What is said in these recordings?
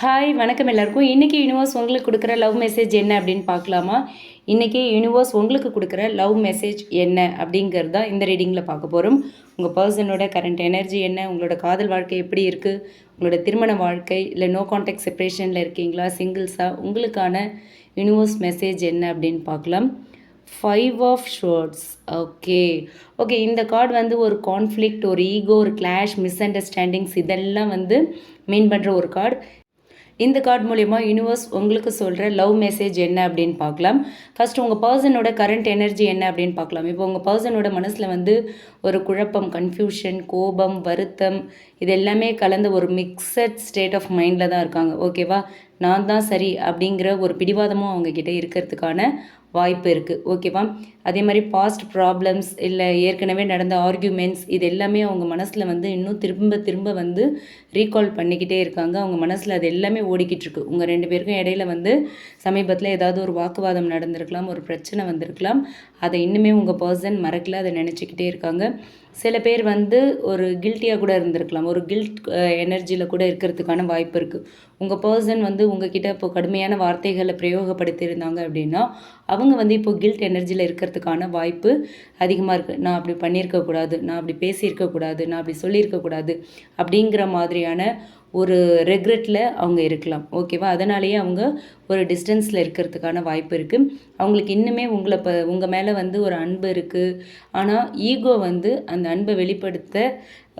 Hi வணக்கம் எல்லாருக்கும். இன்றைக்கி யூனிவர்ஸ் உங்களுக்கு கொடுக்குற லவ் மெசேஜ் என்ன அப்படின்னு பார்க்கலாமா? இன்றைக்கி யூனிவர்ஸ் உங்களுக்கு கொடுக்குற லவ் மெசேஜ் என்ன அப்படிங்கிறது தான் இந்த ரீடிங்கில் பார்க்க போகிறோம் உங்கள் பர்சனோட கரண்ட் எனர்ஜி என்ன? உங்களோட காதல் வாழ்க்கை எப்படி இருக்குது உங்களோட திருமண வாழ்க்கை இல்லை நோ கான்டாக்ட் செப்ரேஷனில் இருக்கீங்களா? சிங்கிள்ஸாக உங்களுக்கான யூனிவர்ஸ் மெசேஜ் என்ன அப்படின்னு பார்க்கலாம். Five of swords okay okay இந்த கார்டு வந்து ஒரு கான்ஃப்ளிக்ட் ஒரு ஈகோ ஒரு கிளாஷ் மிஸ் அண்டர்ஸ்டாண்டிங்ஸ் இதெல்லாம் வந்து மீன் பண்ணுற ஒரு கார்டு இந்த கார்டு மூலயமா யூனிவர்ஸ் உங்களுக்கு சொல்கிற லவ் மெசேஜ் என்ன அப்படின்னு பார்க்கலாம். ஃபஸ்ட் உங்கள் பர்சனோட கரண்ட் எனர்ஜி என்ன அப்படின்னு பார்க்கலாம். இப்போ உங்கள் பர்சனோட மனசில் வந்து ஒரு குழப்பம் கன்ஃபியூஷன் கோபம் வருத்தம் இது எல்லாமே கலந்த ஒரு மிக்சட் ஸ்டேட் ஆஃப் மைண்டில் தான் இருக்காங்க. ஓகேவா நான் தான் சரி அப்படிங்கிற ஒரு பிடிவாதமும் அவங்கக்கிட்ட இருக்கிறதுக்கான வாய்ப்பு இருக்குது ஓகேவா அதே மாதிரி பாஸ்ட் ப்ராப்ளம்ஸ் இல்லை ஏற்கனவே நடந்த ஆர்கியூமெண்ட்ஸ் இது எல்லாமே அவங்க மனசில் வந்து இன்னும் திரும்ப திரும்ப வந்து ரீகால் பண்ணிக்கிட்டே இருக்காங்க. அவங்க மனசில் அது எல்லாமே ஓடிக்கிட்டு இருக்கு. உங்கள் ரெண்டு பேருக்கும் இடையில வந்து சமீபத்தில் ஏதாவது ஒரு வாக்குவாதம் நடந்திருக்கலாம் ஒரு பிரச்சனை வந்திருக்கலாம். அதை இன்னுமே உங்கள் பர்சன் மறக்கல அதை நினச்சிக்கிட்டே இருக்காங்க. சில பேர் வந்து ஒரு கில்ட்டியாக கூட இருந்திருக்கலாம். ஒரு கில்ட் எனர்ஜியில் கூட இருக்கிறதுக்கான வாய்ப்பு இருக்குது உங்கள் பர்சன் வந்து உங்ககிட்ட இப்போ கடுமையான வார்த்தைகளை பிரயோகப்படுத்தியிருந்தாங்க அப்படின்னா அவங்க வந்து இப்போ கில்ட் எனர்ஜியில் இருக்கிறதுக்கான வாய்ப்பு அதிகமாக இருக்குது நான் அப்படி பண்ணியிருக்கக்கூடாது நான் அப்படி பேசியிருக்கக்கூடாது நான் அப்படி சொல்லியிருக்கக்கூடாது அப்படிங்கிற மாதிரியான ஒரு ரெக்ரெட்டில் அவங்க இருக்கலாம் ஓகேவா அதனாலேயே அவங்க ஒரு டிஸ்டன்ஸில் இருக்கிறதுக்கான வாய்ப்பு இருக்குது அவங்களுக்கு இன்னுமே உங்களை இப்போ உங்கள் மேலே வந்து ஒரு அன்பு இருக்குது ஆனால் ஈகோ வந்து அந்த அன்பை வெளிப்படுத்த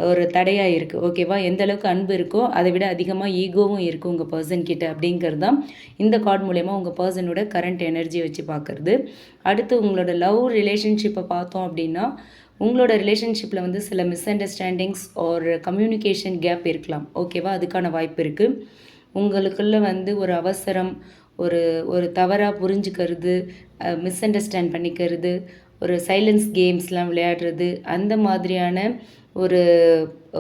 ஒரு தடையாக இருக்குது ஓகேவா எந்த அளவுக்கு அன்பு இருக்கோ அதை விட அதிகமாக ஈகோவும் இருக்குது உங்கள் பர்சன் கிட்ட அப்படிங்கிறது தான் இந்த கார்டு மூலயமா உங்கள் பர்சனோட கரண்ட் எனர்ஜி வச்சு பார்க்குறது அடுத்து உங்களோட லவ் ரிலேஷன்ஷிப்பை பார்த்தோம் அப்படின்னா உங்களோட ரிலேஷன்ஷிப்பில் வந்து சில மிஸ் அண்டர்ஸ்டாண்டிங்ஸ் ஒரு கம்யூனிகேஷன் கேப் இருக்கலாம் ஓகேவா அதுக்கான வாய்ப்பு இருக்குது உங்களுக்குள்ள வந்து ஒரு அவசரம் ஒரு ஒரு தவறாக புரிஞ்சுக்கிறது மிஸ் அண்டர்ஸ்டாண்ட் பண்ணிக்கிறது ஒரு சைலன்ஸ் கேம்ஸ்லாம் விளையாடுறது அந்த மாதிரியான ஒரு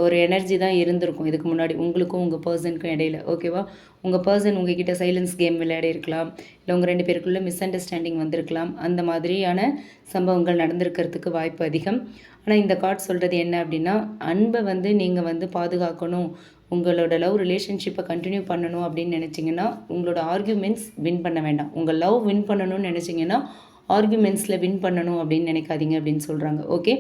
ஒரு எனர்ஜி தான் இருந்திருக்கும். இதுக்கு முன்னாடி உங்களுக்கும் உங்கள் பர்சனுக்கும் இடையில. ஓகேவா உங்கள் பர்சன் உங்ககிட்ட சைலன்ஸ் கேம் விளையாடி இருக்கலாம் இல்லை உங்கள் ரெண்டு பேருக்குள்ளே மிஸ் அண்டர்ஸ்டாண்டிங் வந்திருக்கலாம். அந்த மாதிரியான சம்பவங்கள் நடந்திருக்கிறதுக்கு வாய்ப்பு அதிகம். ஆனால் இந்த கார்ட் சொல்கிறது என்ன அப்படின்னா அன்பை வந்து நீங்கள் வந்து பாதுகாக்கணும். உங்களோட லவ் ரிலேஷன்ஷிப்பை கண்டினியூ பண்ணணும் அப்படின்னு நினச்சிங்கன்னா உங்களோட ஆர்கியூமெண்ட்ஸ் வின் பண்ண வேண்டாம். உங்கள் லவ் வின் பண்ணணும்னு நினச்சிங்கன்னா ஆர்கியூமெண்ட்ஸில் வின் பண்ணணும் அப்படின்னு நினைக்காதீங்க அப்படின்னு சொல்கிறாங்க ஓகே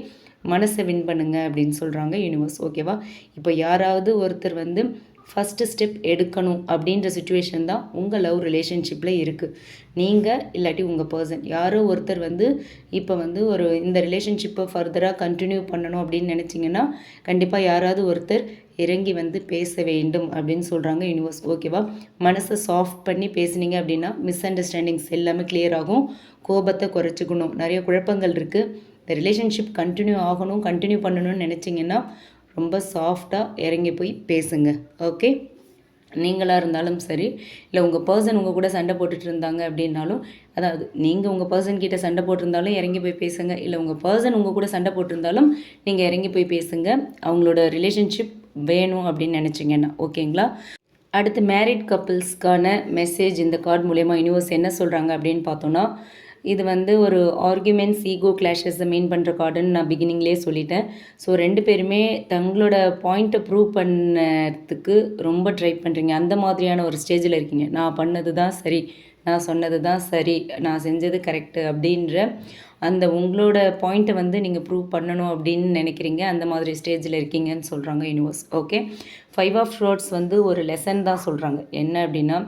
மனசை வின் பண்ணுங்க அப்படின்னு சொல்கிறாங்க யூனிவர்ஸ் ஓகேவா இப்போ யாராவது ஒருத்தர் வந்து ஃபஸ்ட்டு ஸ்டெப் எடுக்கணும் அப்படின்ற சுச்சுவேஷன் தான் உங்கள் லவ் ரிலேஷன்ஷிப்பில் இருக்குது நீங்கள் இல்லாட்டி உங்கள் பர்சன் யாரோ ஒருத்தர் வந்து இப்போ வந்து ஒரு இந்த ரிலேஷன்ஷிப்பை ஃபர்தராக கண்டினியூ பண்ணணும் அப்படின்னு நினச்சிங்கன்னா கண்டிப்பாக யாராவது ஒருத்தர் இறங்கி வந்து பேச வேண்டும் அப்படின்னு சொல்கிறாங்க யூனிவர்ஸ் ஓகேவா மனசை சாஃப்ட் பண்ணி பேசுனீங்க அப்படின்னா மிஸ் அண்டர்ஸ்டாண்டிங்ஸ் எல்லாமே கிளியர் ஆகும். கோபத்தை குறைச்சிக்கணும். நிறைய குழப்பங்கள் இருக்குது இந்த ரிலேஷன்ஷிப் கண்டினியூ ஆகணும் கண்டினியூ பண்ணணும்னு நினச்சிங்கன்னா ரொம்ப சாஃப்டாக இறங்கி போய் பேசுங்க. ஓகே நீங்களாக இருந்தாலும் சரி இல்லை உங்கள் பர்சன் உங்கள் கூட சண்டை போட்டுட்டு இருந்தாங்க அப்படின்னாலும் அதாவது நீங்கள் உங்கள் பர்சன் கிட்ட சண்டை போட்டிருந்தாலும் இறங்கி போய் பேசுங்க. இல்லை உங்கள் பர்சன் உங்கள் கூட சண்டை போட்டிருந்தாலும் நீங்கள் இறங்கி போய் பேசுங்க. அவங்களோட ரிலேஷன்ஷிப் வேணும் அப்படின்னு நினச்சிங்கன்னா ஓகேங்களா அடுத்து மேரிட் கப்புள்ஸ்க்கான மெசேஜ் இந்த கார்டு மூலயமா யூனிவர்ஸ் என்ன சொல்கிறாங்க அப்படின்னு பார்த்தோன்னா இது வந்து ஒரு ஆர்குமெண்ட்ஸ் ஈகோ கிளாஷஸை மீன் பண்ணுற கார்டுன்னு நான் பிகினிங்லேயே சொல்லிட்டேன். ஸோ ரெண்டு பேருமே தங்களோட பாயிண்ட்டை ப்ரூவ் பண்ணதுக்கு ரொம்ப ட்ரை பண்ணுறீங்க அந்த மாதிரியான ஒரு ஸ்டேஜில் இருக்கீங்க. நான் பண்ணது தான் சரி. நான் சொன்னது தான் சரி. நான் செஞ்சது கரெக்டு அப்படின்ற அந்த உங்களோட பாயிண்ட்டை வந்து நீங்கள் ப்ரூவ் பண்ணணும் அப்படின்னு நினைக்கிறீங்க. அந்த மாதிரி ஸ்டேஜில் இருக்கீங்கன்னு சொல்கிறாங்க universe okay five of rods வந்து ஒரு லெசன் தான் சொல்கிறாங்க என்ன அப்படின்னா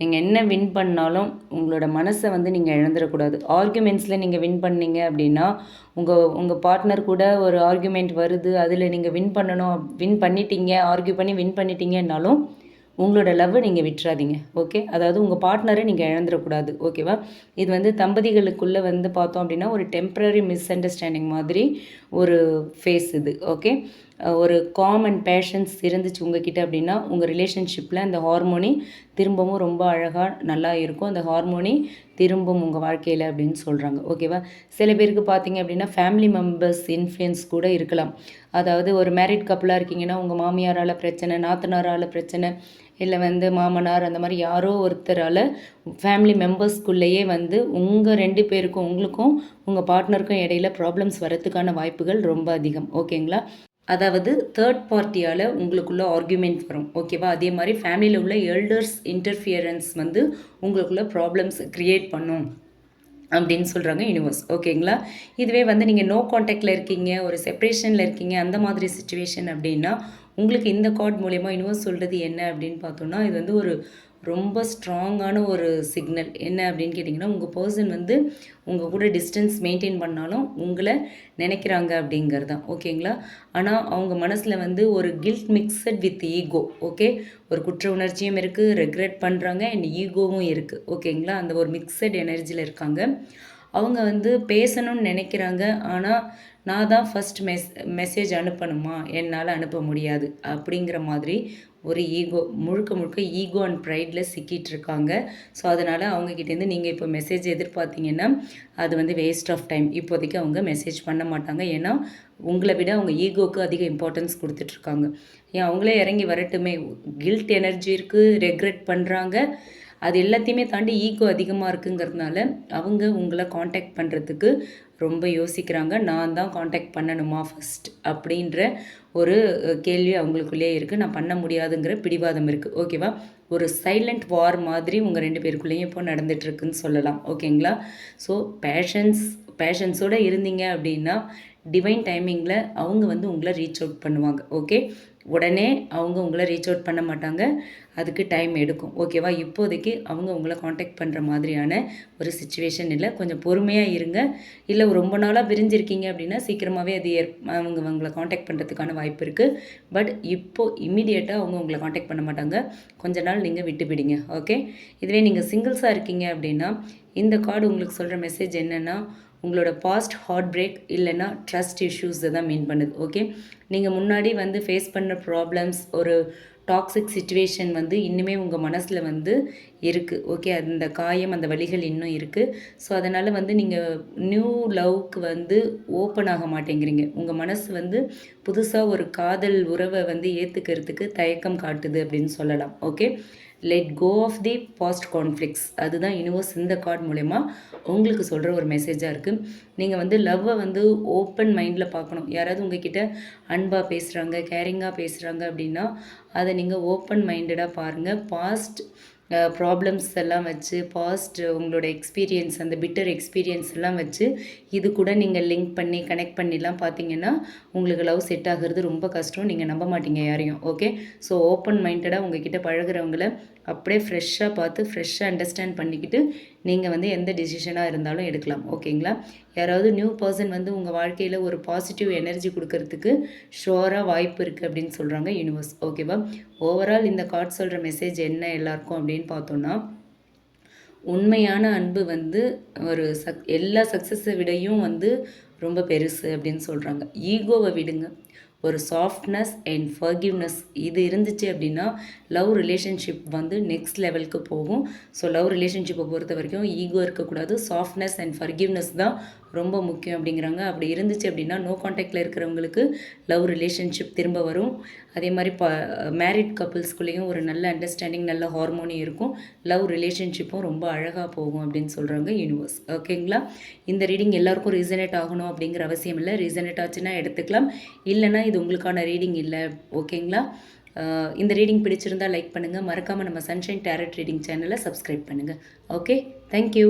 நீங்கள் என்ன வின் பண்ணாலும் உங்களோட மனசை வந்து நீங்கள் இழந்துடக்கூடாது. ஆர்குமெண்ட்ஸில் நீங்கள் வின் பண்ணீங்க அப்படின்னா உங்கள் உங்கள் பார்ட்னர் கூட ஒரு ஆர்குமெண்ட் வருது அதில் நீங்கள் வின் பண்ணணும் வின் பண்ணிட்டீங்க ஆர்கியூ பண்ணி வின் பண்ணிட்டீங்கன்னாலும் உங்களோட லவ்வை நீங்கள் விட்டுறாதீங்க ஓகே அதாவது உங்கள் பார்ட்னரை நீங்கள் இழந்துடக்கூடாது ஓகேவா இது வந்து தம்பதிகளுக்குள்ளே வந்து பார்த்தோம் அப்படின்னா ஒரு டெம்ப்ரரி மிஸ் அண்டர்ஸ்டாண்டிங் மாதிரி ஒரு ஃபேஸ் இது ஓகே ஒரு காமன் பேஷன்ஸ் இருந்துச்சு உங்ககிட்ட அப்படின்னா உங்கள் ரிலேஷன்ஷிப்பில் அந்த ஹார்மோனி திரும்பவும் ரொம்ப அழகாக நல்லா இருக்கும். அந்த ஹார்மோனி திரும்பும் உங்கள் வாழ்க்கையில் அப்படின்னு சொல்கிறாங்க ஓகேவா சில பேருக்கு பார்த்தீங்க அப்படின்னா ஃபேமிலி மெம்பர்ஸ் இன்ஃப்ளூயன்ஸ் கூட இருக்கலாம். அதாவது ஒரு மேரிட் கப்பலாக இருக்கீங்கன்னா உங்கள் மாமியாரால் பிரச்சனை நாத்தனாரால் பிரச்சனை இல்லை வந்து மாமனார் அந்த மாதிரி யாரோ ஒருத்தரால் ஃபேமிலி மெம்பர்ஸ்க்குள்ளேயே வந்து உங்கள் ரெண்டு பேருக்கும் உங்களுக்கும் உங்கள் பார்ட்னருக்கும் இடையில ப்ராப்ளம்ஸ் வரத்துக்கான வாய்ப்புகள் ரொம்ப அதிகம். ஓகேங்களா அதாவது தேர்ட் பார்ட்டியால் உங்களுக்குள்ள ஆர்குமெண்ட் வரும். ஓகேவா அதே மாதிரி ஃபேமிலியில் உள்ள எல்டர்ஸ் இன்டர்ஃபியரன்ஸ் வந்து உங்களுக்குள்ள ப்ராப்ளம்ஸ் க்ரியேட் பண்ணும். அப்படின்னு சொல்கிறாங்க யூனிவர்ஸ் ஓகேங்களா இதுவே வந்து நீங்கள் நோ காண்டாக்டில் இருக்கீங்க ஒரு செப்ரேஷனில் இருக்கீங்க அந்த மாதிரி சுச்சுவேஷன் அப்படின்னா உங்களுக்கு இந்த கார்ட் மூலயமா யூனிவர்ஸ் சொல்கிறது என்ன அப்படின்னு பார்த்தோன்னா இது வந்து ஒரு ரொம்ப ஸ்ட்ராங்கான ஒரு சிக்னல் என்ன அப்படின்னு கேட்டிங்கன்னா உங்கள் பர்சன் வந்து உங்கள் கூட டிஸ்டன்ஸ் மெயின்டைன் பண்ணாலும் உங்களை நினைக்கிறாங்க அப்படிங்கிறது தான் ஓகேங்களா ஆனால் அவங்க மனசில் வந்து ஒரு guilt mixed with ego okay ஒரு குற்ற உணர்ச்சியும் இருக்குது ரெக்ரெட் பண்ணுறாங்க அண்ட் ஈகோவும் இருக்குது ஓகேங்களா அந்த ஒரு மிக்சட் எனர்ஜியில் இருக்காங்க. அவங்க வந்து பேசணும்னு நினைக்கிறாங்க. ஆனால் நான் தான் ஃபஸ்ட் மெஸ் மெசேஜ் அனுப்பணுமா? என்னால் அனுப்ப முடியாது. அப்படிங்கிற மாதிரி ஒரு ஈகோ முழுக்க முழுக்க ஈகோ அண்ட் ப்ரைடில் சிக்கிட்டு இருக்காங்க ஸோ அதனால் அவங்கக்கிட்டேருந்து நீங்கள் இப்போ மெசேஜ் எதிர்பார்த்தீங்கன்னா அது வந்து வேஸ்ட் ஆஃப் டைம் இப்போதைக்கு அவங்க மெசேஜ் பண்ண மாட்டாங்க. ஏன்னா உங்களை விட அவங்க ஈகோக்கு அதிக இம்பார்ட்டன்ஸ் கொடுத்துட்ருக்காங்க ஏன் அவங்களே இறங்கி வரட்டுமே? கில்ட் எனர்ஜி இருக்குது ரெக்ரெட் பண்ணுறாங்க அது எல்லாத்தையுமே தாண்டி ஈகோ அதிகமாக இருக்குங்கிறதுனால அவங்க உங்களை காண்டாக்ட் பண்ணுறதுக்கு ரொம்ப யோசிக்கிறாங்க. நான் தான் காண்டாக்ட் பண்ணணுமா ஃபஸ்ட் அப்படின்ற ஒரு கேள்வி அவங்களுக்குள்ளேயே இருக்குது நான் பண்ண முடியாதுங்கிற பிடிவாதம் இருக்குது ஓகேவா ஒரு சைலண்ட் வார் மாதிரி உங்கள் ரெண்டு பேருக்குள்ளேயும் இப்போ நடந்துகிட்ருக்குன்னு சொல்லலாம். ஓகேங்களா ஸோ பேஷன்ஸ் பேஷன்ஸோடு இருந்தீங்க அப்படின்னா டிவைன் டைமிங்கில் அவங்க வந்து உங்களை ரீச் அவுட் பண்ணுவாங்க ஓகே உடனே அவங்க உங்களை ரீச் அவுட் பண்ண மாட்டாங்க. அதுக்கு டைம் எடுக்கும் ஓகேவா இப்போதைக்கு அவங்க உங்களை காண்டாக்ட் பண்ணுற மாதிரியான ஒரு சுச்சுவேஷன் இல்லை. கொஞ்சம் பொறுமையாக இருங்க. இல்லை ரொம்ப நாளாக பிரிஞ்சிருக்கீங்க அப்படின்னா சீக்கிரமாகவே அது ஏற் அவங்க உங்களை காண்டாக்ட் பண்ணுறதுக்கான வாய்ப்பு இருக்குது பட் இப்போது இம்மிடியேட்டாக அவங்க உங்களை காண்டாக்ட் பண்ண மாட்டாங்க. கொஞ்ச நாள் நீங்கள் விட்டுவிடுங்க ஓகே இதுவே நீங்கள் சிங்கிள்ஸாக இருக்கீங்க அப்படின்னா இந்த கார்டு உங்களுக்கு சொல்கிற மெசேஜ் என்னென்னா உங்களோட பாஸ்ட் ஹார்ட் பிரேக் இல்லைன்னா ட்ரஸ்ட் இஷ்யூஸை தான் மீன் பண்ணுது ஓகே நீங்கள் முன்னாடி வந்து ஃபேஸ் பண்ண ப்ராப்ளம்ஸ் ஒரு டாக்ஸிக் சுச்சுவேஷன் வந்து இன்னுமே உங்கள் மனசில் வந்து இருக்குது ஓகே அந்த காயம் அந்த வழிகள் இன்னும் இருக்குது ஸோ அதனால் வந்து நீங்கள் நியூ லவ்க்கு வந்து ஓப்பன் ஆக மாட்டேங்கிறீங்க. உங்கள் மனசு வந்து புதுசாக ஒரு காதல் உறவை வந்து ஏற்றுக்கிறதுக்கு தயக்கம் காட்டுது அப்படின்னு சொல்லலாம் okay let go of the past conflicts அதுதான் யூனிவர்ஸ் இந்த கார்டு மூலயமா உங்களுக்கு சொல்கிற ஒரு மெசேஜாக இருக்குது நீங்கள் வந்து லவ்வை வந்து ஓப்பன் மைண்டில் பார்க்கணும். யாராவது உங்ககிட்ட அன்பாக பேசுகிறாங்க கேரிங்காக பேசுகிறாங்க அப்படின்னா அதை நீங்கள் ஓப்பன் மைண்டடாக பாருங்கள் பாஸ்ட் ப்ராப்ளம்ஸ் எல்லாம் வச்சு பாஸ்ட் உங்களோட எக்ஸ்பீரியன்ஸ் அந்த பிட்டர் எக்ஸ்பீரியன்ஸ் எல்லாம் வச்சு இது கூட நீங்கள் லிங்க் பண்ணி கனெக்ட் பண்ணிலாம் பார்த்தீங்கன்னா உங்களுக்கு லவ் செட் ஆகிறது ரொம்ப கஷ்டம். நீங்கள் நம்ப மாட்டீங்க யாரையும் ஓகே ஸோ ஓப்பன் மைண்டடாக உங்ககிட்ட பழகிறவங்கள அப்படியே ஃப்ரெஷ்ஷாக பார்த்து ஃப்ரெஷ்ஷாக அண்டர்ஸ்டாண்ட் பண்ணிக்கிட்டு நீங்கள் வந்து எந்த டிசிஷனாக இருந்தாலும் எடுக்கலாம். ஓகேங்களா யாராவது நியூ பர்சன் வந்து உங்கள் வாழ்க்கையில் ஒரு பாசிட்டிவ் எனர்ஜி கொடுக்கறதுக்கு ஷோராக வாய்ப்பு இருக்குது அப்படின்னு சொல்கிறாங்க யூனிவர்ஸ் ஓகேவா ஓவரால் இந்த கார்ட் சொல்கிற மெசேஜ் என்ன எல்லாருக்கும் அப்படின்னு பார்த்தோன்னா உண்மையான அன்பு வந்து ஒரு சக் எல்லா சக்ஸஸை விடையும் வந்து ரொம்ப பெருசு அப்படின்னு சொல்கிறாங்க ஈகோவை விடுங்க. ஒரு சாஃப்ட்னஸ் அண்ட் ஃபர்கிவ்னஸ் இது இருந்துச்சு அப்படின்னா லவ் ரிலேஷன்ஷிப் வந்து நெக்ஸ்ட் லெவலுக்கு போகும். ஸோ லவ் ரிலேஷன்ஷிப்பை பொறுத்த வரைக்கும் ஈகோ இருக்கக்கூடாது. சாஃப்ட்னஸ் அண்ட் ஃபர்கிவ்னஸ் தான் ரொம்ப முக்கியம் அப்படிங்கிறாங்க. அப்படி இருந்துச்சு அப்படின்னா நோ காண்டாக்டில் இருக்கிறவங்களுக்கு லவ் ரிலேஷன்ஷிப் திரும்ப வரும். அதே மாதிரி ப மேரிட் கப்புள்ஸ்குள்ளேயும் ஒரு நல்ல அண்டர்ஸ்டாண்டிங் நல்ல ஹார்மோனி இருக்கும். லவ் ரிலேஷன்ஷிப்பும் ரொம்ப அழகாக போகும் அப்படின்னு சொல்கிறாங்க யூனிவர்ஸ் ஓகேங்களா இந்த ரீடிங் எல்லாருக்கும் ரீசனேட் ஆகணும் அப்படிங்கிற அவசியம் இல்லை. ரீசனேட் ஆச்சுன்னா எடுத்துக்கலாம். இல்லைனா இது உங்களுக்கான ரீடிங் இல்லை. ஓகேங்களா இந்த ரீடிங் பிடிச்சிருந்தால் லைக் பண்ணுங்கள் மறக்காமல் நம்ம சன்ஷைன் டேரட் ரீடிங் சேனலை சப்ஸ்கிரைப் பண்ணுங்கள் ஓகே தேங்க்யூ